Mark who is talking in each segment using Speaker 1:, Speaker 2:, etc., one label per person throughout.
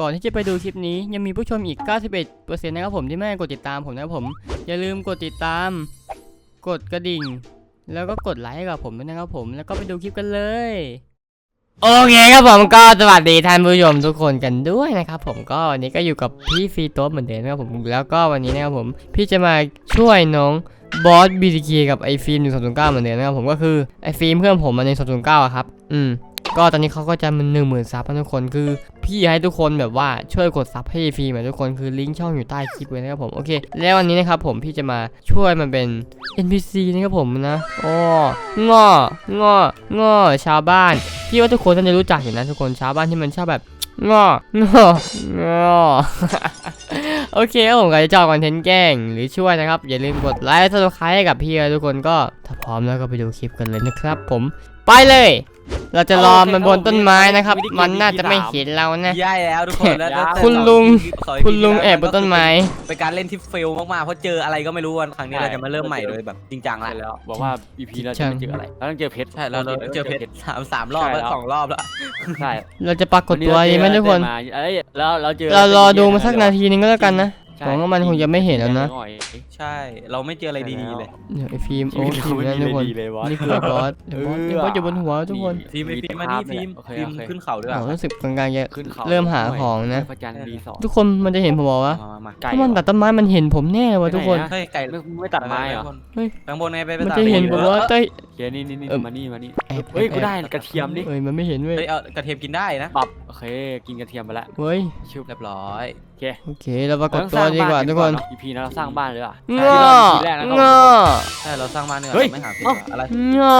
Speaker 1: ก่อนที่จะไปดูคลิปนี้ยังมีผู้ชมอีก 91%นะครับผมที่ไม่ได้กดติดตามผมนะครับผม อย่าลืมกดติดตาม กดกระดิ่ง แล้วก็กดไลค์ให้กับผมด้วยนะครับผม แล้วก็ไปดูคลิปกันเลย โอเคครับผมก็สวัสดีท่านผู้ชมทุกคนกันด้วยนะครับผมก็วันนี้ก็อยู่กับพี่ฟรีโต๊ะเหมือนเดิมนะครับผมแล้วก็วันนี้นะครับผม พี่จะมาช่วยน้องบอสบีทีกับไอฟิล์มหนึ่งสองศูนย์เก้าเหมือนเดิมนะครับผมก็คือไอฟิล์มเพื่อนผมมาในสองศูนย์เก้าครับ อืมก็ตอนนี้เขาก็จะมันหนึ่งหมื่นซับนะทุกคนคือ พี่ให้ทุกคนแบบว่าช่วยกดซับให้ฟรีเหมือนทุกคนคือลิงก์ช่องอยู่ใต้คลิปเลยนะครับผมโอเค แล้ววันนี้นะครับผมพี่จะมาช่วยมันเป็น NPC นะครับผมนะอ้องององอชาวบ้าน พี่ว่าทุกคนน่าจะรู้จักอยู่นะทุกคนชาวบ้านที่มันชอบแบบงององอโอเคครับผมก็จะชอบคอนเทนต์แกล้งหรือช่วยนะครับ อย่าลืมกดไลค์และซับสไครให้กับพี่นะทุกคนก็ถ้าพร้อมแล้วก็ไปดูคลิปกันเลยนะครับผมไปเลย เราจะรอมันบนต้นไม้นะครับ มันน่าจะไม่เห็นเรานะ
Speaker 2: ย่ายแล้วทุกคนแล้วแล้วแต่
Speaker 1: คุณลุง
Speaker 2: สอย
Speaker 1: คุณลุงแอบบนต้นไม้
Speaker 2: เป็นการเล่นที่เฟลมากๆเพราะเจออะไรก็ไม่รู้วันครั้งนี้เราจะมาเริ่มใหม่โดยแบบจริงจัง
Speaker 3: ใช่
Speaker 2: ละ
Speaker 3: แล้วบอกว่า EP เราจะไม่เจออะไรเราต้องเจอเพชร
Speaker 2: ใช่เราเราเจอเพชรสามสามรอบแล้ว
Speaker 3: ใช่แล้ว
Speaker 2: สองรอบแล้ว
Speaker 3: ใช่
Speaker 1: เราจะปรากฏตัวดีไหมทุกคน
Speaker 3: มาเอ้ยแล้วเราเจอ
Speaker 1: เรารอดูมาสักนาทีนึงก็แล้วกันนะ
Speaker 3: ใช่
Speaker 1: หวังว่ามันคงจะไม่เห็นแล้วนะ
Speaker 3: หอย
Speaker 2: ใช่ เราไม่เจออะไรดีๆเลย
Speaker 1: เดี๋ยวไอ้ฟิล์ม
Speaker 3: ชี
Speaker 1: โอ้
Speaker 3: วิต
Speaker 1: ฟิล์ม
Speaker 3: เรา
Speaker 1: นะ
Speaker 3: ไม่
Speaker 1: ทุกคน
Speaker 3: ดีเลยบอส
Speaker 1: นี่คือบอสเดี๋ยวบอสเดี๋ยวบอสอยู่บนหัวทุกคน
Speaker 2: ฟิล์มไอฟิล์มมานี่ฟิล์ม
Speaker 3: โอเค
Speaker 2: ฟิล์ม
Speaker 3: โอเค
Speaker 2: ขึ้นเขาด้วย
Speaker 1: อ๋
Speaker 2: อะ
Speaker 1: อรู้สึกกลางๆจะ
Speaker 3: ขึ้นเขา
Speaker 1: เริ่มหาของนะ
Speaker 3: พระจันทร์ดีสอง
Speaker 1: ทุกคนมันจะเห็นผมบอกว่า
Speaker 2: มามามา
Speaker 3: ไก่
Speaker 1: ถ้ามันตัดต้นไม้มันเห็นผมแน่วะทุกคน
Speaker 3: ไปไหนอะ
Speaker 2: เฮ้ยไก่
Speaker 3: ไม่ไม่ตัดไม้เหรอ
Speaker 1: เฮ้ย
Speaker 2: แบงบนไงไปไป
Speaker 1: มัน
Speaker 2: ตัด
Speaker 1: จะเห็น
Speaker 2: ไป
Speaker 1: ผมว่าเต้ย
Speaker 3: เขียนนี่นี่นี่
Speaker 1: เอิ่ม
Speaker 3: มานี่มานี่
Speaker 1: แอบ
Speaker 3: เฮ้ย
Speaker 1: แอบ
Speaker 3: กูได้กระเทียมดิ
Speaker 1: เอ้ยมันไม่เห็นเว้ย
Speaker 2: เฮ้ยเอากระเทียมกินได้นะ
Speaker 3: ปรับโอเคกินกระเทียมไปละ
Speaker 1: เว้ย
Speaker 3: ชุบ
Speaker 2: เรียบร้อย
Speaker 3: โอเค
Speaker 1: โอเคเราปรากฏ
Speaker 3: เร
Speaker 1: ตัวดีกว่าทุกคน
Speaker 3: อีพีนะเราสร้างบ้านเลยอะ
Speaker 1: ง
Speaker 3: ใช่
Speaker 1: อ
Speaker 3: ที่เรา EP แรกนะ
Speaker 1: ง
Speaker 3: เรา
Speaker 1: อ
Speaker 2: ใช่เราสร้างบ้านเนื้อ
Speaker 3: เฮ้ย
Speaker 2: ไม่หาเพชร
Speaker 3: เอ้า
Speaker 2: ว่ะอะไร
Speaker 1: งอ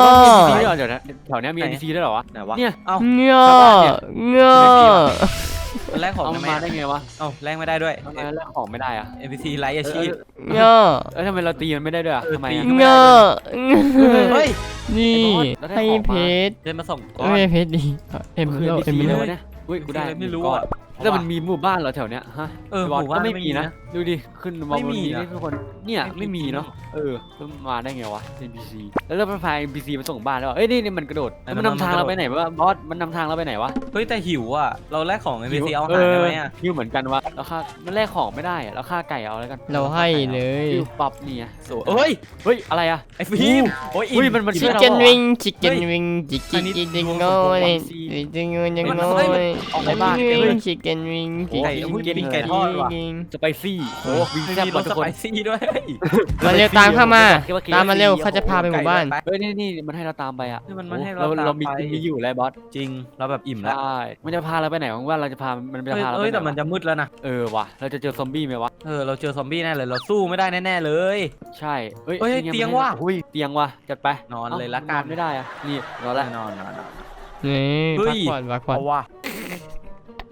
Speaker 3: มีด้วยเหรอเดี๋ยวนะแถวเนี้ยมี
Speaker 2: ไหน
Speaker 3: NPC ด้วยเหรอวะ
Speaker 2: ไหนวะ
Speaker 3: เนี่ย
Speaker 2: เอ้าง
Speaker 1: องอ
Speaker 2: มันแลกของ
Speaker 3: เอา
Speaker 2: ได้
Speaker 3: มัน
Speaker 2: ไหม
Speaker 3: มาได้ไงวะ
Speaker 2: เอ้าแลกไม่ได้ด้วย
Speaker 3: ทำไมแลกของไม่ได้อะ
Speaker 2: NPC ไร้อาชีพ
Speaker 1: งอ
Speaker 3: เอ้ยทำไมเราตีมันไม่ได้ด้วยอะ
Speaker 2: เออ
Speaker 3: ทำไม
Speaker 2: ตี
Speaker 3: อะ
Speaker 1: งอ
Speaker 2: เฮ้ย
Speaker 1: นี่
Speaker 3: เราได้
Speaker 1: ให้
Speaker 3: ของมา
Speaker 1: เพชร
Speaker 2: เดินมาส่งก่อน
Speaker 1: ไม่ใช่เพชรดีเอ็ม
Speaker 3: มัน
Speaker 1: เบ
Speaker 3: คือ
Speaker 1: ลเอ็ม
Speaker 3: NPC
Speaker 1: เบ
Speaker 3: เล
Speaker 1: ล
Speaker 3: ยวะเนี่ยอุ้ยกูได้
Speaker 2: ไม่รู้
Speaker 3: ก้อน
Speaker 2: อะ
Speaker 3: แล้วมันมีหมู่บ้านเหรอแถวเนี้ยฮะ
Speaker 2: เออ
Speaker 3: พี่บ
Speaker 2: หมู่บ้าน
Speaker 3: ก็ไม่มีนะ
Speaker 2: ไม่มี
Speaker 3: ดูดิ ขึ้นมอง
Speaker 2: ไม่
Speaker 3: บน
Speaker 2: มี
Speaker 3: นี้
Speaker 2: นะ
Speaker 3: นี่ทุกคน เนี่ย
Speaker 2: ไม่
Speaker 3: ไม่
Speaker 2: มี
Speaker 3: มีเนาะ
Speaker 2: จริง
Speaker 3: เออแล้วมันมาได้ไงวะ NPC แล้วเราไปพา NPC มาส่งบ้านแล้วอะเอ้ยนี่นี่มันกระโดด
Speaker 2: ไหน
Speaker 3: แล้วมัน
Speaker 2: มัน
Speaker 3: นำทาง
Speaker 2: มันกระโดด
Speaker 3: เราไปไหนวะบอส มันนำทางเราไปไหนวะ
Speaker 2: เฮ้ยแต่หิวอะ เราแลกของ NPC เอาอาหารได้ไหมอะ
Speaker 3: หิวเหมือนกันวะแล้วค่ามันแลกของไม่ได้อะแล้วค่าไก่เอาแล้วกัน
Speaker 1: เราให้เลย
Speaker 3: หิวปรับนี่อะ
Speaker 2: โสเฮ้ย
Speaker 3: เฮ้ยอะไรอะ
Speaker 2: ไอ้ฟิล์มโอ้ย
Speaker 3: อุ้ยมันมัน
Speaker 1: ชิ
Speaker 3: ชื่
Speaker 1: ค
Speaker 3: อเรา
Speaker 1: เก้น
Speaker 3: เหรอ
Speaker 1: วิงชิคเก้น
Speaker 2: เฮ้ย
Speaker 1: วิงจิก
Speaker 2: อั
Speaker 1: จิ
Speaker 2: น
Speaker 1: ก
Speaker 2: นี้
Speaker 1: จิกจิก
Speaker 3: รวม
Speaker 1: โง่
Speaker 3: กับ
Speaker 1: เลย
Speaker 3: ซี
Speaker 1: จิกเงินยัง
Speaker 2: มัน
Speaker 1: โง่
Speaker 2: เฮ้ยมัน
Speaker 1: เลย
Speaker 3: ออกในบ้าน
Speaker 1: ชิค
Speaker 3: เก่ง
Speaker 1: เก้
Speaker 3: เล
Speaker 1: น
Speaker 3: ย
Speaker 1: ชิคเก้นวิง
Speaker 3: โอ้
Speaker 2: ไก่
Speaker 3: ย
Speaker 2: พูด
Speaker 3: กิน
Speaker 2: กิน
Speaker 3: เลย
Speaker 2: ไก่ทอดว่ะ
Speaker 3: สไปซี่โอ้วิง
Speaker 2: ไม่
Speaker 3: แซ่บ
Speaker 2: มี
Speaker 3: ก
Speaker 2: ร
Speaker 3: ว่า
Speaker 2: ส
Speaker 3: ทุก
Speaker 2: ส
Speaker 3: ค
Speaker 2: ไป
Speaker 3: น
Speaker 2: ซี่ด้วย
Speaker 1: มาเร็วตามเข้ามา
Speaker 3: คิดว่
Speaker 1: ตามมาเร็ว
Speaker 3: KFC
Speaker 1: เขาจะพาไปหมู่บ้าน
Speaker 3: เฮ้ยนี่นี่มันให้เราตามไปอะ
Speaker 2: นี่มันมันให้
Speaker 3: เรา
Speaker 2: เราตาม
Speaker 3: เรามี
Speaker 2: ไป
Speaker 3: มีอยู่แล้วบอส
Speaker 2: จริง เราแบบอิ่มแล้ว
Speaker 3: ใช่มันจะพาเราไปไหนวะว่าเราจะพามันจะ
Speaker 2: เฮ้ย
Speaker 3: พาเรา
Speaker 2: เอ้
Speaker 3: ไป
Speaker 2: ย
Speaker 3: ไหน
Speaker 2: แต่มัน
Speaker 3: วะ
Speaker 2: จะมืดแล้วนะ
Speaker 3: เออว่ะเราจะเจอซอมบี้ไหมวะ
Speaker 2: เออเราเจอซอมบี้แน่เลยเราสู้ไม่ได้แน่ๆเลย
Speaker 3: ใช่เฮ้ย
Speaker 2: เฮ้ย
Speaker 3: นี่ไเตี
Speaker 2: ยง
Speaker 3: มันให้
Speaker 2: ว่ะ
Speaker 3: อุ้ยเตียงว่ะจัดไป
Speaker 2: นอน
Speaker 3: อ้า
Speaker 2: เลยละกัน
Speaker 3: นอนไม่ได้อะนี่นอนละ
Speaker 2: นอนนอนนอน
Speaker 1: นี่
Speaker 2: เฮ้
Speaker 1: พัก
Speaker 2: ย
Speaker 1: ผ่อนพักผ่อน
Speaker 2: เอาว่ะ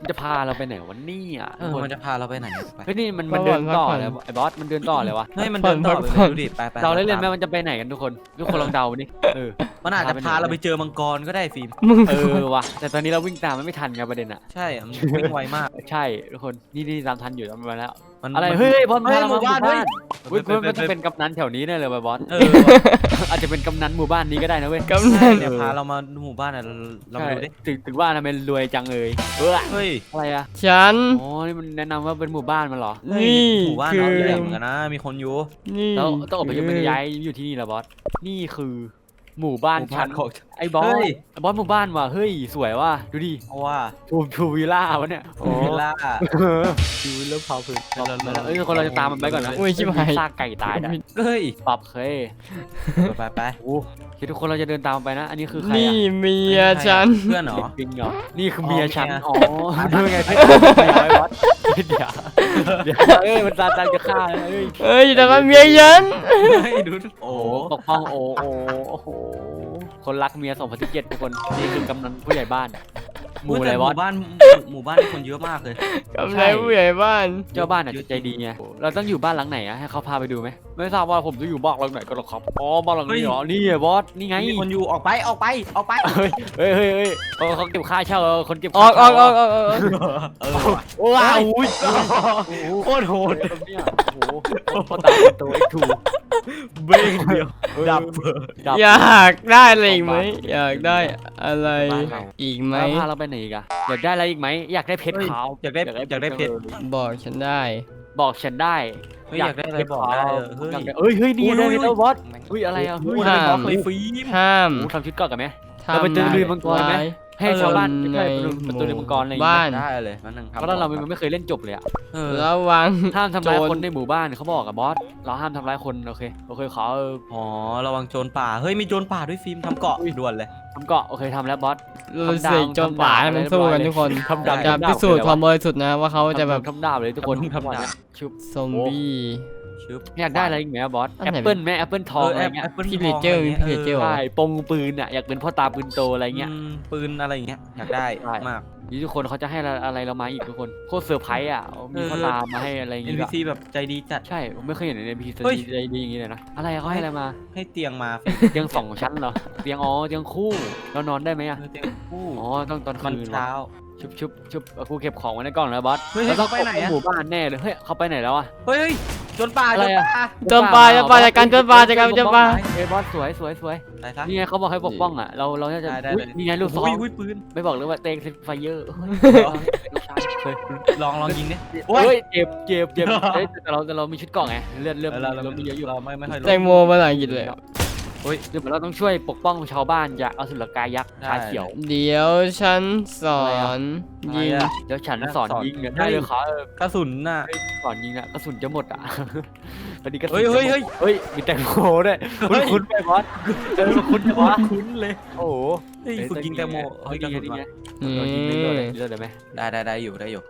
Speaker 3: มันจะพาเราไปไหนวะเนี่ย
Speaker 2: เออมันจะพาเราไปไหนอะไป
Speaker 3: เฮ้ยนี่มันมันเดินต่อเลยไอ้บอสมันเดินต่อเลยวะ
Speaker 2: เฮ้ยมันเดินต่อไปเลยดูดิไปไป
Speaker 3: เราเล่นๆไหมมันจะไปไหนกันทุกคนทุกคนลองเดาดิเออ
Speaker 2: มันอาจจะพาเราไปเจอมังกรก็ได้ฟิล์ม
Speaker 1: มึง
Speaker 3: เออว่ะแต่ตอนนี้เราวิ่งตามมันไม่ทันไงประเด็นอะ
Speaker 2: ใช่อะมันวิ่งไวมาก
Speaker 3: ใช่ทุกคนนี่นี่ตามทันอยู่ตามมาแล้ว
Speaker 2: มัน
Speaker 3: อะไร
Speaker 2: มัน
Speaker 3: เฮ้ยบอล
Speaker 2: เฮ้
Speaker 3: พายเรา
Speaker 2: หมู่
Speaker 3: มาหมู่
Speaker 2: บ้าน
Speaker 3: บ้าน
Speaker 2: เฮ้
Speaker 3: เฮ้
Speaker 2: ย
Speaker 3: ยมันจะเป็นกำนันแถวนี้แน่เลยว่ะบอส
Speaker 2: เออว่ะ
Speaker 3: อาจจะเป็นกำนันหมู่บ้านนี้ก็ได้นะเว้ย
Speaker 1: กำนัน
Speaker 2: เนี่ยพาเรามาหมู่บ้านอะเราเรา
Speaker 3: ใช่
Speaker 2: ดูดิ
Speaker 3: ถึงถึงว่าทำไมรวยจังเลยเออ
Speaker 2: เฮ้ย
Speaker 3: อะไรอะ
Speaker 1: ฉัน
Speaker 3: อ๋อนี่มันแนะนำว่าเป็นหมู่บ้านมันเหรอ
Speaker 1: นี่
Speaker 2: หมู่บ้าน
Speaker 1: คื
Speaker 2: เรา
Speaker 1: อ
Speaker 2: ใหญ่เหมือนกันนะมีคนอยู่
Speaker 1: นี่
Speaker 3: แล้วต้องออกไปยังไม่ได้ย้ายอยู่ที่นี่แล้วบอสนี่คือ หมู่บ้าน
Speaker 2: หมู่บ้า
Speaker 3: ชั้
Speaker 2: น
Speaker 3: น
Speaker 2: ของ
Speaker 3: ไอ้บอส
Speaker 2: เฮ้ย
Speaker 3: ไอ้บอสหมู่บ้านว่ะเฮ้ยสวยว่ะดูดิ
Speaker 2: เพราะว่า
Speaker 3: ทูทูวิลล่าวะเนี่ย
Speaker 2: โอ้ล่า
Speaker 3: ดูแล้วเผาผืน
Speaker 2: เราเรา
Speaker 3: เอ้ยคนเราจะตามมันไปก่อนนะ
Speaker 1: อุ้ยชิบหาย
Speaker 3: ซากไก่ตายนะ
Speaker 2: เฮ้ย
Speaker 3: ปรับเคย
Speaker 2: ไปไปไป
Speaker 3: โอ้ คิดทุกคนเราจะเดินตามมันไปนะ อันนี้คือใคร
Speaker 1: นี่
Speaker 3: อะ
Speaker 1: เมียฉัน
Speaker 2: เพื่อนเหรอ
Speaker 3: จริงเหรอ นี่คือ
Speaker 2: อ๋อ
Speaker 3: เมียฉัน
Speaker 2: เมีย
Speaker 3: อ๋อดูไงเพื่อนไอ้บอสเดี๋ยวเดี๋ยวเอ้ยมันตาตาจะฆ่าเลยเอ้ย
Speaker 1: เอ้ยแต่ว่าเมียฉัน
Speaker 2: เฮ้ยดูโอ้
Speaker 3: โอ้ปกป้องโอ้โอ้โอ้โห คนรักเมีย2017ทุกคน นี่คือกำนันผู้ใหญ่บ้าน หมู่อะไร
Speaker 2: ห
Speaker 3: บอส
Speaker 2: มู่บ้านหมู่บ้านนี่คนเยอะมากเลย
Speaker 1: กำไรผู้ใหญ่บ้าน
Speaker 3: เจ้าบ้านอะใจดีไงเราต้องอยู่บ้านหลังไหนอะให้เขาพาไปดูไหมไม่ทราบว่าผมจะอยู่บ้านหลังไหนก็หรอกครับอ๋อบ้านหลังนี้เหรอนี่ไงบอสนี่ไง
Speaker 2: มีคนอยู่ออกไปออกไปออกไป
Speaker 3: เฮ้ยเฮ้ยเฮ้ยเฮ้ยเขาเขาเก็บค่าเช่าเราคนเก็บ
Speaker 1: ออกออกออกออกออก
Speaker 2: เออว่ะ
Speaker 3: ว้าว
Speaker 2: โคตรโหด
Speaker 3: เนี่ยโอ้โหคนตายคนโตไอ้ถู
Speaker 2: เบ้งเดียวดับ
Speaker 3: ดับ
Speaker 1: อยากได้อะไรอีกไหมอยากได้อะไร
Speaker 3: บ้านเรา
Speaker 1: อีกไหม
Speaker 3: แล้วพาเราไปไหนอีกอะอยากได้อะไรอีกไหมอยากได้เพชรขาว
Speaker 2: อยากได้อยากได้เพชร
Speaker 1: บอกฉันได้
Speaker 3: บอกฉันได้
Speaker 2: เฮ้ยอยากได้อะไรบอกได้เออเฮ้ย
Speaker 3: อยากได้เอ้ยเฮ้ยนี่
Speaker 2: อุ้ย
Speaker 3: ได้
Speaker 2: อุ้ย
Speaker 3: แล้วบอสอุ้ยอะไรอะ
Speaker 2: อุ้
Speaker 3: เฮ้
Speaker 2: ย
Speaker 3: ย
Speaker 2: อะไร
Speaker 1: ห้าม
Speaker 2: บอกเลยฟิล์ม
Speaker 1: ห้าม
Speaker 3: โอ้ทำชุดเก่อนกันไหม
Speaker 1: ทำ
Speaker 3: เราไปเจอเรือมังกรไหม
Speaker 1: ร้าย
Speaker 3: ให้ชาวบ้าน
Speaker 1: คน
Speaker 3: ใช่
Speaker 1: ใน
Speaker 3: ประตูเรือมังกรอะไรอย่าง
Speaker 1: บ้า
Speaker 3: เงี้ย
Speaker 1: น
Speaker 2: ได้เลยนั่นหนึ่ง
Speaker 3: เพราะเราไม่ไม่เคยเล่นจบเลยอะ
Speaker 2: เออ
Speaker 1: ระวัง
Speaker 3: ห้ามทำร้าย
Speaker 1: โจร
Speaker 3: คนในหมู่บ้านเขาบอกกับบอสเราห้ามทำร้ายคนโอเคโอเคขอเออ
Speaker 2: อ๋อระวังโจรป่าเฮ้ยมีโจรป่าด้วยฟิล์มทำเกาะด่วนเลย
Speaker 3: ทำเกาะโอเคทำแล้วบอส
Speaker 1: เราเสกโจนป่าให้มันสู้กันทุกคน
Speaker 3: ทำดาบ
Speaker 1: จะพิสูจน์ความบริสุทธิ์นะว่าเขาจะแบบ
Speaker 3: ทำดาบเลยทุกคน
Speaker 2: ทำดาบ
Speaker 3: ชุบ
Speaker 1: ซอมบี้
Speaker 2: ชึบ
Speaker 3: อยากได้อะไรอีกไหมอะบอส
Speaker 1: อัน
Speaker 3: แอป
Speaker 1: ไหน
Speaker 3: เปิลไหมแอปเปิลทองอะไรเงี้ย
Speaker 2: ปิ้ล
Speaker 1: พี่
Speaker 2: ท
Speaker 1: เล
Speaker 2: อง
Speaker 1: เจอร์ะ
Speaker 2: ไงี้ย
Speaker 1: พี่เลเจอร์
Speaker 3: ใช่ปงปืนอะอยากเป็นพ่อตาปืนโตอะไรเงี้ย
Speaker 2: อืมปืนอะไรอย่างเงี้ยอยากได้
Speaker 3: ใช่
Speaker 2: มาก
Speaker 3: นี่ทุกคนเขาจะให้อะไรเรามาอีกทุกคนโคตรเซอร์ไพรส์อะมีพ่อตามาให้อะไรอย่างเงี้ย
Speaker 2: NPC แบบใจดีจัด
Speaker 3: ใช่ผมไม่เคยเห็นใน NPC
Speaker 2: เฮ้ย
Speaker 3: ใจดีอย่างงี้เลยนะอะไรอะเขาให้อะไรมา
Speaker 2: ให้เตียงมา
Speaker 3: เตียงสองชั้นเหรอเตียงอ๋อเตียงคู่เรานอนได้ไหมอะ
Speaker 2: เตียงคู่
Speaker 3: อ๋อต้องตอน
Speaker 2: มัน
Speaker 3: คืนวะ
Speaker 2: เช้า
Speaker 3: ชุบชุบชุบเอากูเก็บของไว้ในกล่องแล้วบอส
Speaker 2: เฮ้ย
Speaker 3: แล้วต้อง
Speaker 2: เขาไปไหนอะ
Speaker 3: หมู่บ้านแน่เลยเฮ้ยเขาไปไหนแล้วอะ
Speaker 2: เฮ้ยเฮ้ยโจรป่า
Speaker 3: อะ
Speaker 2: โจ
Speaker 3: ไร
Speaker 2: ร
Speaker 3: อะ
Speaker 2: ป่า
Speaker 1: โจนป่าโจนป่าจัดการโจนป่าจัดการโจนป่า
Speaker 3: เอ้ยบอสสวยสวยสวย
Speaker 2: อะไรซะ
Speaker 3: นี่ไงเขาบอกให้ปกป้องอะเราเราจะ
Speaker 2: ได้ได้
Speaker 3: อุ๊ย
Speaker 2: ได้
Speaker 3: นี่ไงลูกซอง
Speaker 2: อุ้ยอุ้ยปืน
Speaker 3: ไม่บอกเลยว่าเตงไฟเยอร์เฮ้ย
Speaker 2: ลองลองยิงดิ
Speaker 3: โอ้ยเจ็บเจ็บเจ็บเอ้ยแต่เราแต่เรามีชุดเกราะไงเลือดเลือด
Speaker 2: เรา
Speaker 3: เรามีเยอะอยู่
Speaker 2: เราไม่ไม่ค่อยรู้
Speaker 1: แตงโมภาษาอังกฤษเลยอะ
Speaker 3: เฮ้ยเดี๋ยวเราต้องช่วยปกป้องชาวบ้านจากอสุรกายยักษ์ชาเขียว
Speaker 1: เดี๋ยวฉันสอน
Speaker 2: อะไร
Speaker 1: ยิง
Speaker 2: อะ
Speaker 3: เดี๋ยวฉันสอน
Speaker 2: สอน
Speaker 3: ยิงเนี่ย
Speaker 2: เฮ้
Speaker 3: ได้
Speaker 2: ย
Speaker 3: เลยขอเออก
Speaker 2: ระสุนน่ะ
Speaker 3: สอนยิงอะกระสุนจะหมดอะพอดีกระสุน
Speaker 2: เฮ้ยเฮ้ยเฮ้ย
Speaker 3: เฮ้ยมีแตงโมด้วย
Speaker 2: เฮ้
Speaker 3: คุณ
Speaker 2: ย
Speaker 3: คุณไปบอสเออคุณจะวะ
Speaker 2: คุ้นเลย
Speaker 3: โอ้โห
Speaker 2: เฮ้ยฝึกยิงแตงโม
Speaker 3: เฮ้ย
Speaker 2: กระ
Speaker 3: นี่
Speaker 2: สุน
Speaker 3: ไง
Speaker 2: มา
Speaker 3: นี่ไงเรายิงได้เลยเลือดได้ไหม
Speaker 2: ได้ได้ได้อยู่ได้อยู่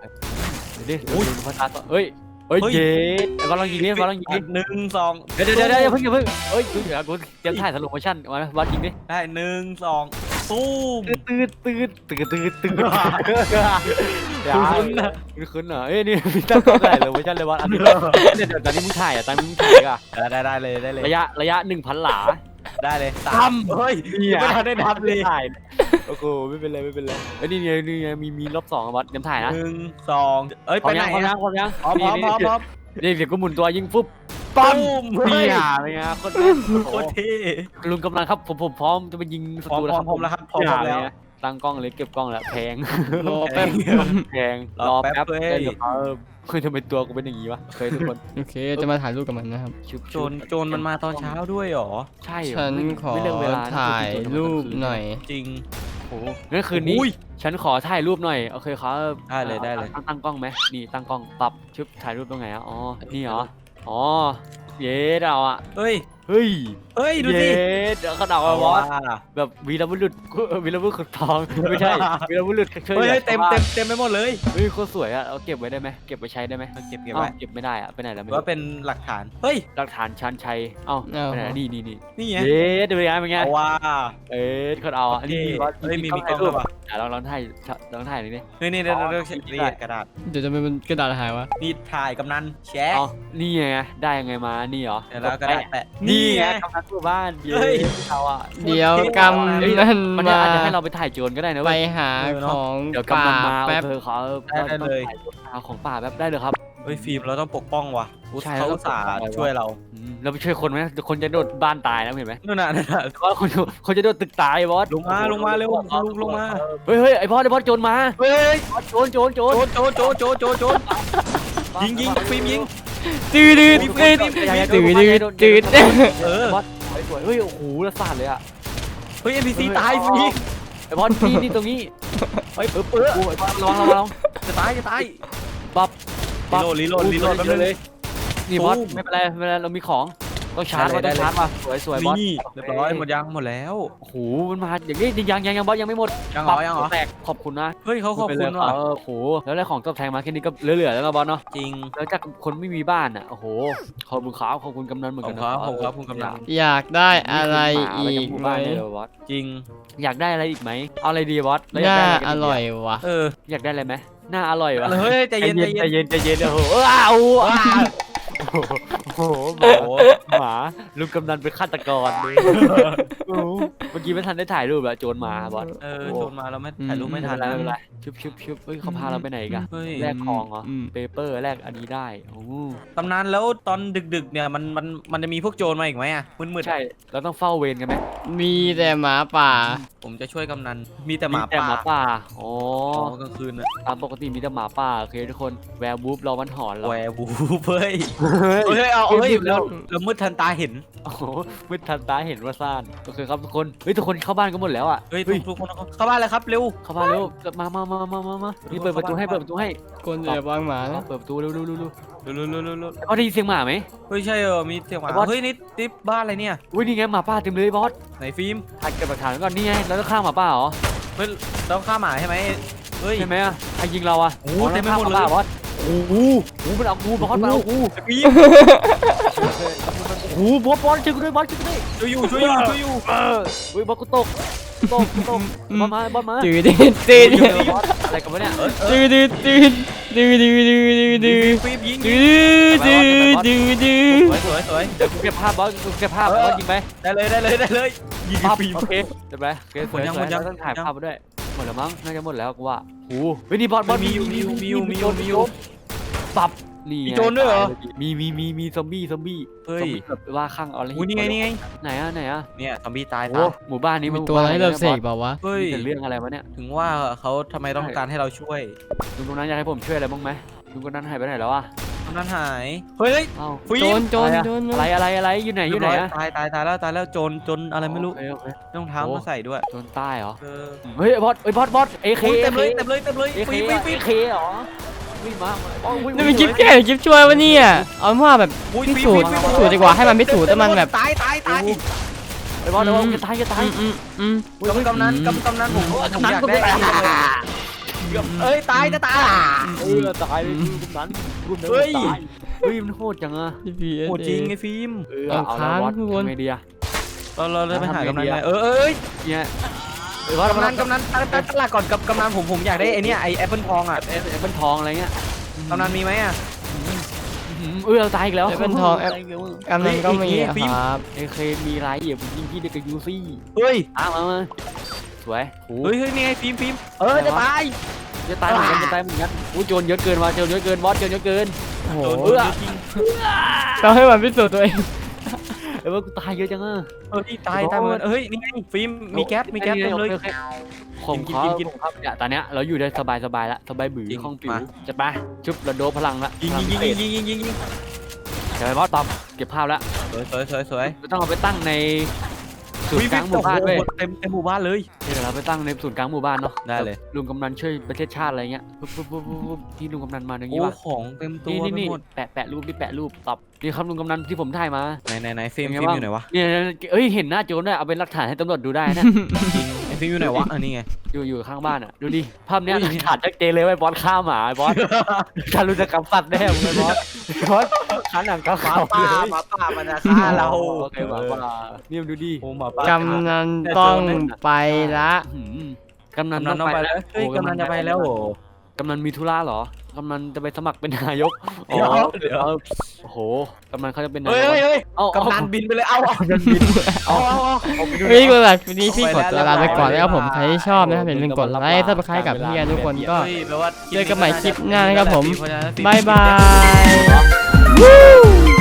Speaker 3: เดี๋ยวดิอุ้ยภาษาเฮ้ย เฮ้ย
Speaker 2: เฮ้ย
Speaker 3: เย้ไอ้บอลลองยิงดิบอลลองยิงดิ
Speaker 2: หนึ่งสอง
Speaker 3: เดี๋ยวเดี๋ยวเดี๋ยวอย่าเพิ่งอย่าเพิ่งเฮ้ยกูเดี๋ยวกูเตรียมถ่ายสโลโมชั่นมาบอลยิงดิ
Speaker 2: ได้หนึ่งสองตูม
Speaker 3: ตืดตืดตืดตืดตืดตืดอย่า
Speaker 2: คุ้นๆนะ
Speaker 3: คุ้นๆเหรอเอ้ยนี่มีตั้งกล้องได้เลยเวอร์ชันเลยบอลอันนี้เดี๋ยวเดี๋ยวตอนนี้มึงถ่ายอะตอนนี้มึงถ่ายอะ
Speaker 2: ได้ได้ได้เลยได้เลย
Speaker 3: ระยะระยะหนึ่งพันหลา
Speaker 2: ได้เลย
Speaker 3: ทำ
Speaker 2: เฮ้ย
Speaker 3: นี่
Speaker 2: ยังไม่ทันได้นับเลย
Speaker 3: ถ่ายโอ้โหไม่เป็นไรไม่เป็นไรเอ้ยนี่ไงนี่ไงมีมีรอบสองอะบอลเตรียมถ่ายนะ
Speaker 2: หนึ่งสองเอ้ย
Speaker 3: พร้
Speaker 2: ไป
Speaker 3: อม
Speaker 2: ไหน
Speaker 3: ยังพร้อมยัง
Speaker 2: อะ
Speaker 3: พร้อมยัง
Speaker 2: พร้อมพร้อมพร้อมพร้อม
Speaker 3: นี่เดี๋ยวกูหมุนตัวยิงปุ๊บ
Speaker 2: ปั๊
Speaker 3: ปั๊
Speaker 2: ม
Speaker 3: ม
Speaker 2: เฮ้
Speaker 3: นี่
Speaker 2: ย
Speaker 3: อะเป็นไงโคตรแม่น
Speaker 2: โคตรเท่
Speaker 3: ลุงกำลังครับผมผมพร้อมจะไปยิงศั
Speaker 2: พร้อ
Speaker 3: ต
Speaker 2: ม
Speaker 3: รูแล้วครับ
Speaker 2: พร้อมแล้วครับพร้อมแล้ว
Speaker 3: ย่าเย ตั้งกล้องเลยเก็บกล้องแล้วแพง
Speaker 1: รอแป๊บ
Speaker 3: แพง
Speaker 2: รอแป๊บเว้ย
Speaker 3: เดี๋ยวเออเฮ้ยทำไมตัวกูเป็นอย่างงี้วะเคยทุกคน
Speaker 1: โอเคจะมาถ่ายรูปกับมันนะครับ
Speaker 3: ชุบ
Speaker 2: โจรโจรมันมาตอนเช้าด้วยเหรอ
Speaker 3: ใช่เหรอ
Speaker 1: ฉัน
Speaker 3: ไม่
Speaker 1: ขอ
Speaker 3: ไม่เลือกเวลานะ
Speaker 1: ถ่าย
Speaker 3: โจร
Speaker 1: รูป
Speaker 3: โจร
Speaker 1: หน่อย
Speaker 2: จริง
Speaker 3: โอ้โหงั้นคืนนี้
Speaker 2: อุ้ย
Speaker 3: ฉันขอถ่ายรูปหน่อยโอเคครับ
Speaker 2: ได้เลยได้เลย
Speaker 3: ตั้งตั้งกล้องไหมนี่ตั้งกล้องปรับชุบถ่ายรูปตรงไหนอะอ๋อนี่เหรออ๋อเย้เราอะ
Speaker 2: เฮ้ย
Speaker 3: เฮ้ย
Speaker 2: เฮ้ยดูสิ
Speaker 3: เย้เดี๋ยวเขาเดาว่าบอส
Speaker 2: ว้า
Speaker 3: แบบวีรบุรุษวีรบุรุษขุดทองไม่ใช่วีรบุรุษช่วย
Speaker 2: เฮ้ย
Speaker 3: หลือ
Speaker 2: เฮ้ยเต็ม
Speaker 3: ชาวบ้า
Speaker 2: เต็
Speaker 3: น
Speaker 2: มเต็มไปหมดเลย
Speaker 3: เฮ้ยโคตรสวยอะเอาเก็บไว้ได้ไหมเก็บไว้ใช้ได้ไหม
Speaker 2: เอาเก็บเก็บ
Speaker 3: เอ้า
Speaker 2: ไว้
Speaker 3: เก็บไม่ได้อะไปไหนแล้วไม่
Speaker 2: ว่า
Speaker 3: รู้
Speaker 2: เป็นหลักฐานเฮ้ย
Speaker 3: หลักฐานชันชัยเอ้า
Speaker 1: เอ้า
Speaker 3: ไปไหนนี่นี่นี่
Speaker 2: นี่ไง
Speaker 3: เย้ดูยังไงเป็นไง
Speaker 2: เอาว่า
Speaker 3: เอ๊ะคนเอาอะนี่
Speaker 2: เท่
Speaker 3: บอส
Speaker 2: เฮ้ยมีมีกล้อง
Speaker 3: รู
Speaker 2: ด้วย
Speaker 3: ป
Speaker 2: ว่ะ
Speaker 3: อะลองลองถ่ายลองถ่ายหน่อยดิ
Speaker 2: เฮ้ยนี่เดี๋ยว
Speaker 3: อ๋อ
Speaker 2: เดี๋ยวเช็ค
Speaker 3: ได้
Speaker 2: ละเอียดกระดาษ
Speaker 1: เดี๋ยวจะเป็นกระดาษหายวะ
Speaker 2: นี่ถ่ายกำนันแชะ
Speaker 3: เอานี่ไงได้ยังไงมานี่เหรอ
Speaker 2: เดี๋ยวแล้วกระดาษแปะ
Speaker 3: นี่ไง
Speaker 2: ไง
Speaker 3: กำลังทั่วบ้านเย้
Speaker 2: เฮ้ย
Speaker 3: เอาอะ
Speaker 1: เดี๋ยว
Speaker 2: เท่
Speaker 1: กำ
Speaker 3: เฮ้ย
Speaker 1: นัน
Speaker 3: มัน
Speaker 1: มา
Speaker 3: อาจจะให้เราไปถ่ายโจรก็ได้นะ
Speaker 1: ไป
Speaker 3: เว้ย
Speaker 1: หา
Speaker 2: เออเนอะ
Speaker 1: ของ
Speaker 3: เดี๋ยว
Speaker 1: ป่ากำ
Speaker 3: ลังมา
Speaker 1: แป๊บ
Speaker 3: เธอขอ
Speaker 2: ได้ได้เลย
Speaker 3: เอาของป่าแบบได้เลยครับ
Speaker 2: เฮ้ยฟิล์มเราต้องปกป้องว่ะ
Speaker 3: ใช่
Speaker 2: เขา
Speaker 3: เราต้
Speaker 2: อุ
Speaker 3: อง
Speaker 2: ตส่าห์
Speaker 3: ปกป้องไว้
Speaker 2: ช่วยเรา
Speaker 3: อืมเราไปช่วยคนไหมคนจะโดดบ้านตายนะเห็นไหม
Speaker 2: นู่นน่ะนั่นน่ะ
Speaker 3: เพราะคนคนจะโดดตึกตายบอส
Speaker 2: ลงมาลงมาเร็วลงลงมา
Speaker 3: เฮ้ยเฮ้ยไอพอสไอพอสโจรมา
Speaker 2: เฮ้ย
Speaker 3: บอสโจรโจรโจร
Speaker 2: โจโจโจโจโจโจยิงยิงฟิล์มยิง
Speaker 1: ตื้อดื้อตื้อตื้อตื้อดื้อตื้อ
Speaker 2: เออ
Speaker 3: ไอสสวยเฮ้ยโอ้โหละสาดเลยอะ
Speaker 2: เฮ้ย NPC ตายสิ
Speaker 3: ไอ้บอสนี่นี่ตรงนี้
Speaker 2: เฮ้ยเปื้อเปื้อ
Speaker 3: โอ้บอสระวังระวัง
Speaker 2: จะตายจะตาย
Speaker 3: ปับ
Speaker 2: รีโหลดรีโหลดรีโหลดแป๊บนึง
Speaker 3: เลยนี่บอสไม่เป็นไรไม่เป็นไรเรามีของ ต้องชาร์จ
Speaker 2: ได้
Speaker 3: ว่ะ
Speaker 2: เลย
Speaker 3: ต้องชาร์จว่ะสวยสวยบอส
Speaker 2: นี่เรียบร้อยหมดยังหมดแล้ว
Speaker 3: โอ้โหมันมาอย่างนี้ยังยังยังบอสยังไม่หมด
Speaker 2: ยังเหรอยังเหรอ
Speaker 3: แตกขอบคุณนะ
Speaker 2: เฮ้ยเขาขอบ
Speaker 3: ไม่
Speaker 2: คุ
Speaker 3: เป็น
Speaker 2: ณ
Speaker 3: ไร
Speaker 2: ว่ะ
Speaker 3: เออโอ้โหแล้วได้ของตอบแทนมาแค่นี้ก็เหลือๆแล้วนะบอสเนาะ
Speaker 2: จริง
Speaker 3: แล้วจากคนไม่มีบ้านอะโอ้โหขอบคุณครับขอบคุณกำนันเหมือนกันนะ
Speaker 2: ขอบคุณครับขอบคุณกำนัน
Speaker 1: อยากได้อะไร
Speaker 3: นี่
Speaker 1: อี
Speaker 3: คื
Speaker 1: ก
Speaker 3: หมา
Speaker 1: ไหม
Speaker 3: ปจากหบ้านเลยเหรอบอส
Speaker 2: จริง
Speaker 3: อยากได้อะไรอีกไหมเอาอะไรดีบอสแล้ว
Speaker 1: ห
Speaker 3: อยาก
Speaker 1: น้า
Speaker 3: ได้อะไร
Speaker 1: อ
Speaker 3: กันดี
Speaker 1: ร่อยวะ
Speaker 2: เออ
Speaker 3: อยากได้อะไรไหมหน้าอร่อยวะ
Speaker 2: เฮ้ยใจเย็นใจ
Speaker 3: ใจ
Speaker 2: เย็น
Speaker 3: เย็นใจเย็นโอ้โหอ้าวอ้าว โอ้โห
Speaker 2: โอ้โห
Speaker 3: หมาลุงกำนันเป็นฆาตกรเลยโอ้โหเมื่อกี้ไม่ทันได้ถ่ายรูปอะโจรหมาบอส
Speaker 2: เออโจรมาแล้วไม่ถ่ายรูปไม่ทัน
Speaker 3: ไม่
Speaker 2: นะ
Speaker 3: เป็นไรชุบชุบชุบเฮ้ยเขาพาเราไปไหนอีกัน
Speaker 2: เฮ้ย
Speaker 3: แลกของเหรอ
Speaker 1: อืม
Speaker 3: เปเปอร์แลกอันนี้ได้โอ้โห
Speaker 2: ตำนานแล้วตอนดึกๆเนี่ยมันมันมันจะมีพวกโจรมาอีกไหมอะมืดๆ
Speaker 3: ใช่เราต้องเฝ้าเวรกันไหม
Speaker 1: มีแต่หมาป่า
Speaker 2: ผมจะช่วยกำนันมีแต่หมา
Speaker 3: แต่หมา
Speaker 2: ป่า
Speaker 3: ป่าอ๋อ
Speaker 2: อ๋อกลางคืนอะ
Speaker 3: ตามปกติมีแต่หมาป่าโอเคทุกคนแวร์บูฟเรามันหอนเรา
Speaker 2: แวร์บูฟเฮ้ย
Speaker 3: เฮ้ย
Speaker 2: เฮ้ยเอา
Speaker 3: เฮ้ย
Speaker 2: เฮ้ย
Speaker 3: มืดแล้
Speaker 2: แล้ววแล้วมืดทันตาเห็น
Speaker 3: โอ้โหมืดทันตาเห็นว่าซ่านโอเคครับทุกคนเฮ้ยทุกคนเข้าบ้านกันหมดแล้วอะ
Speaker 2: เฮ้ยทุกทุกคนเข้าบ้านเลยครับเร็ว
Speaker 3: เข้าบ้านเร็วมามามามามามานี่เปิดประตูให้เปิดประตูให้
Speaker 1: คนเดือบางหมานะ
Speaker 3: เปิดประตูเร็วเร็วเร็วเร็ว
Speaker 2: เร็วเร็วเร็วเร็วเร็ว
Speaker 3: เขาได้ยินเสียงหมาไหม
Speaker 2: เฮ้ยใช่เออมีเสียงหมา
Speaker 3: ไอ้บอส
Speaker 2: เฮ้ยนี่ติ๊บบ้านอะไรเนี่ย
Speaker 3: อุ้ยนี่ไงหมาป่าเต็มเลยบอส
Speaker 2: ไหนฟิล์ม
Speaker 3: ถ่ายเก็บหลักฐานไว้ก่อนนี่ไงเราต้องฆ่าหมาป่าเหรอ
Speaker 2: เฮ้ยเราฆ่าหมาใช่ไหมเฮ้ย
Speaker 3: ใช่ไหมอะใครยิงเราอะ
Speaker 2: โอ้โหเต็มไปหมดเลย
Speaker 3: ฆ่าาป่าบอส โอ้โหโอ้โหมันเอากูบอสมันเอากู
Speaker 2: ฟิล์ม
Speaker 3: โอ้โหบอสบอสช่วยกูด้วยบอสช่วยกูด้วย
Speaker 2: ช่วยอยู่ช่วยอยู่ช่วยอยู่
Speaker 3: เออเฮ้ยบอสกูตกตกตกบอสมาบอสมา
Speaker 1: จืดดืดจืด
Speaker 3: เจอบอสอะไรกันวะเนี่ย
Speaker 1: จืดดืดจืดดืดดืดดืดดืดดืด
Speaker 2: ฟิล์มยิง
Speaker 1: ดืดดืดดืดดืด
Speaker 2: สวยสวยสวย
Speaker 3: เดี๋ยวกูเก็บภาพบอสกูเก็บภาพบอสยิงไป
Speaker 2: ได้เลยได้เลยได้เลยยิง
Speaker 3: ภาพ
Speaker 2: ฟิล์ม
Speaker 3: โอเคเดี๋ยวไปโอเค
Speaker 2: หมดยัง
Speaker 3: สว
Speaker 2: หมดยัง
Speaker 3: เราต้องถ่าย
Speaker 2: ยัง
Speaker 3: ภาพมาด้วยหมดแล้วมั้งน่าจะหมดแล้วกูว่า โอ้โหเฮ้ยนี่บอสบอส
Speaker 2: มีอยู่มีอยู่มีอยู่มีอยู่มีอยู่
Speaker 3: ปับนี่ไง
Speaker 2: มีโจรด้วยเหรอ
Speaker 3: มีมีมีมีซอมบี้ซอมบี้
Speaker 2: เฮ้ย
Speaker 3: ซอมบี้แบบว่าข้างเอาอะไร
Speaker 2: อุ้ยนี่ไงนี่ไง
Speaker 3: ไหนอะไหนอะ
Speaker 2: เนี่ยซอมบี้ตาย
Speaker 3: โอ้
Speaker 2: ตาย
Speaker 3: หมู่บ้านนี้
Speaker 1: มี
Speaker 3: น
Speaker 1: ตัวอะไรให้เรา
Speaker 3: หมู่
Speaker 1: เส
Speaker 3: บ้าน
Speaker 1: กเปล่าวะ
Speaker 2: เฮ้ย
Speaker 3: มีแต่เรื่องอะไรวะเนี่ย
Speaker 2: ถึงว่าเขาทำไมต้องการให้เราช่วย
Speaker 3: ลุงตรงนั้นอยากให้ผมช่วยอะไรบ้างไหมลุงคนนั้นหายไปไหนแล้วอะ
Speaker 2: ตอนนั้นหาย เฮ้ยเฮ้ย
Speaker 3: เอ้า
Speaker 2: ฟิ
Speaker 1: โจ
Speaker 2: ล์
Speaker 1: ร
Speaker 2: ม
Speaker 1: โจร
Speaker 3: อะไรอะ
Speaker 1: โจร
Speaker 3: อะไรอะไรอะไรอยู่ไหนอยู่ไหนอะ
Speaker 2: ตายตายตายแล้วตายแล้วโจรโจรอะไรไม่รู้
Speaker 3: โอเคโอเค
Speaker 2: รองเท้า
Speaker 3: โอ้
Speaker 2: มาใส่ด้วย
Speaker 3: โจรใต้เหรอ
Speaker 2: เออ
Speaker 3: เฮ้ยบอสเฮ้ยบอสบอสเอเค
Speaker 2: โอ้ยเต็มเลยเต็มเลยเต็มเลย
Speaker 3: เอเค
Speaker 2: ฟิล์มฟิล์มฟิล์ม
Speaker 3: เคเหรอวิ่งมาอ๋อวิ่ง
Speaker 1: นี่เป็นคลิปแก้หรือคลิปช่วยวะเนี่ยเอาเป็นว่าแบบ
Speaker 2: อุ้ย
Speaker 1: พิ
Speaker 2: ฟิ
Speaker 1: สูจ
Speaker 2: ล์
Speaker 1: น์
Speaker 2: มฟิล์ม
Speaker 1: พิสูจน์ดีกว่าให้มันพิสูจน์แต่มันแบบ
Speaker 2: ตายตายตาย
Speaker 3: ไอ้บอสไอ้บอสจะตายจะตาย
Speaker 1: อืมอืม
Speaker 2: กำกำนันกำกำนันผมผม
Speaker 3: กำนัน
Speaker 2: อยาก
Speaker 3: ก็
Speaker 2: ได้
Speaker 3: ไม่ตาย
Speaker 2: อันนี้เลยเอ้ยตายจะตาย
Speaker 3: เออตายเลยกำนันรุ่นนั้น
Speaker 2: เฮ้ย
Speaker 3: ตายเฮ้ยมันโหดจังอะ
Speaker 2: โหดจริงไอ้ฟิล์ม
Speaker 3: เออ
Speaker 1: เอา
Speaker 3: เอา
Speaker 1: ค้าง
Speaker 3: แล้วบอส
Speaker 1: ทุกคน
Speaker 3: ทำไงดีอะ
Speaker 2: เราเราเลยไปหากำนัน
Speaker 3: ทำไงดี
Speaker 2: ไง
Speaker 3: อะ
Speaker 2: เออเอ้ย
Speaker 3: เนี่ยไอ้บอส
Speaker 2: กำนันกำนันตั้งตั้งตลาดก่อนกับกำนันผมผมอยากได้ไอ้เนี่ยไอ้แอปเปิลทองอะ
Speaker 3: เอฟเอฟเป็นทองอะไรเงี้ย
Speaker 2: กำนันมีไหมอะ
Speaker 3: อื้อหือเออเราตายอีกแล้ว
Speaker 1: แอปเปิลทองแอปกำลังก็มีอะครับ
Speaker 3: เอเคมีไรอย่าผมยิงที่เด็กกับยูซี่
Speaker 2: เฮ้ย
Speaker 3: อะมามาสวยโอ้
Speaker 2: เฮ้ยเฮ้ยนี่ไงฟิล์มฟิล์มเออจะตาย
Speaker 3: จะตายเหมือนกันจะตายเหมือนกันอู้โจรเยอะเกินว่ะโจรเยอะเกินบอสโจรเยอะเกิน
Speaker 1: โอ้โห
Speaker 2: โดนเยอะจริง
Speaker 1: เราให้มันพิสูจน์ตัวเอง
Speaker 3: เออว่ากูตายเยอะจังอะ
Speaker 2: เฮ้ยตายตายเหมือนเฮ้ยนี่ไงฟิล์มมีแก๊สมีแก๊สเต็มเลย
Speaker 3: โอคผม
Speaker 2: กิน
Speaker 3: ขอ
Speaker 2: กินกิน
Speaker 3: ผมครับเนี่ยตอนเนี้ยเราอยู่ได้สบายสบายๆละสบายบือ
Speaker 2: จริง
Speaker 3: ห้องปิว
Speaker 2: มา
Speaker 3: จะไปชุบระโดพลังละ
Speaker 2: ยิงยิงยิงยิงยิงยิงยิง
Speaker 3: จะไปบอสตอมเก็บภาพละ
Speaker 2: สวยสวยสวยสวย
Speaker 3: เราต้องเอาไปตั้งในศูนย์กลางห
Speaker 2: โอ้
Speaker 3: มู่บ้านด้วย
Speaker 2: โหเต็มเต็มหมู่บ้านเลย
Speaker 3: เดี๋ ยวเราไปตั้งในศูนย์กลางหมู่บ้านเนาะ
Speaker 2: ได้เลย
Speaker 3: ลุงกำนันช่วยประเทศชาติอะไรเงี้ยปุ๊บปุ๊บปุ๊บปุ๊บปุ๊บที่ลุงกำนันมาอย่าง
Speaker 2: โอ้
Speaker 3: งี้วะ
Speaker 2: ของเต็มตัว
Speaker 3: นี่นี่
Speaker 2: ไป
Speaker 3: นี่
Speaker 2: หมด
Speaker 3: แปะแปะรูปนี่แปะรูปตอบนี่ครับลุงกำนันที่ผมถ่ายมา
Speaker 2: ไหนไหนไหนฟิล์ม
Speaker 3: เป็นไง
Speaker 2: ฟิล์ม
Speaker 3: บ้าง
Speaker 2: อยู่ไหนวะ
Speaker 3: เนี่ยเอ้ยเห็นหน้าโจรด้วยเอาเป็นหลักฐานให้ตำรวจดูได้นะ
Speaker 2: จริงไอ้ฟิล์มอยู่ไหนวะอันนี้ไง
Speaker 3: อยู่อยู่ข้างบ้านอะดูดิภาพเนี้ย
Speaker 2: อุ้
Speaker 3: ห
Speaker 2: ย
Speaker 3: ลักฐานชัดเจนเลยว่าไอ้บอสฆ่าหมาไอ้บอสทารุณกรรมสัตว์แน่มึงไอ้บอสบอส ขันหนังกระ
Speaker 2: หมา
Speaker 3: เขา
Speaker 2: ป่า
Speaker 3: เลย
Speaker 2: หมาป่ามันจะฆ่าเรา
Speaker 3: โอเคหมาป่านี่มึงดูดิ
Speaker 2: โอ้หมาป่ากำ
Speaker 1: นันต้องไปละ
Speaker 3: อื้อหือกำนัน
Speaker 2: กำนันต้องไปแล้วเฮ้ยกำนันจะไปแล้วโอ้
Speaker 3: กำนันมีธุระเหรอกำนันจะไปสมัครเป็นนายก
Speaker 2: เดี๋ยว
Speaker 3: อ๋อ
Speaker 2: เดี๋ยว
Speaker 3: เอาโอ้โหกำนันเขาจะเป็นนา
Speaker 2: เฮ้ย
Speaker 3: ยก
Speaker 2: เฮ้ยเฮ้ย
Speaker 3: เอาเอา
Speaker 2: กำนันบินไปเลยเอาเอาเอาเอาเอา
Speaker 1: พี่กดแบบนี้พี่กดตัวลาไปก่อนแล้วครับผมใครที่ชอบนะครับอย่าลืมกดไลค์ซับสไครต์กับพี่แอนทุกคนก็
Speaker 2: เฮ้ยแปลว่า
Speaker 1: เจอกันใหม่คลิปหน้านะครับผม
Speaker 2: เพราะฉะนั้น
Speaker 1: บายบาย Woo!